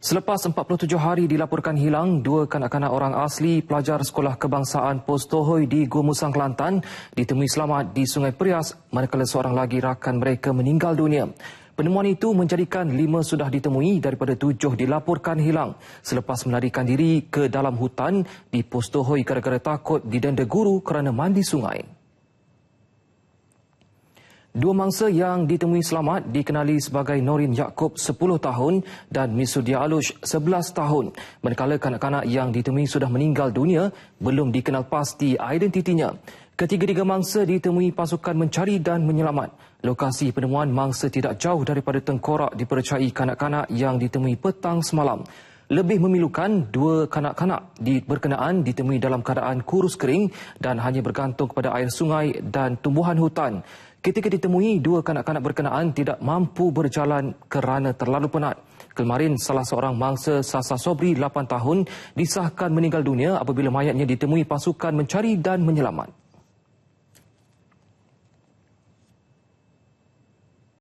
Selepas 47 hari dilaporkan hilang, dua kanak-kanak orang asli pelajar Sekolah Kebangsaan Postohoi di Gua Musang, Kelantan ditemui selamat di Sungai Perias manakala seorang lagi rakan mereka meninggal dunia. Penemuan itu menjadikan lima sudah ditemui daripada tujuh dilaporkan hilang selepas melarikan diri ke dalam hutan di Postohoi gara-gara takut didenda guru kerana mandi sungai. Dua mangsa yang ditemui selamat dikenali sebagai Norin Yaakob 10 tahun dan Misudia Alush 11 tahun. Manakala kanak-kanak yang ditemui sudah meninggal dunia belum dikenal pasti identitinya. Ketiga-tiga mangsa ditemui pasukan mencari dan menyelamat. Lokasi penemuan mangsa tidak jauh daripada tengkorak dipercayai kanak-kanak yang ditemui petang semalam. Lebih memilukan, dua kanak-kanak di berkenaan ditemui dalam keadaan kurus kering dan hanya bergantung kepada air sungai dan tumbuhan hutan. Ketika ditemui, dua kanak-kanak berkenaan tidak mampu berjalan kerana terlalu penat. Kemarin, salah seorang mangsa Sasa Sobri 8 tahun disahkan meninggal dunia apabila mayatnya ditemui pasukan mencari dan menyelamat.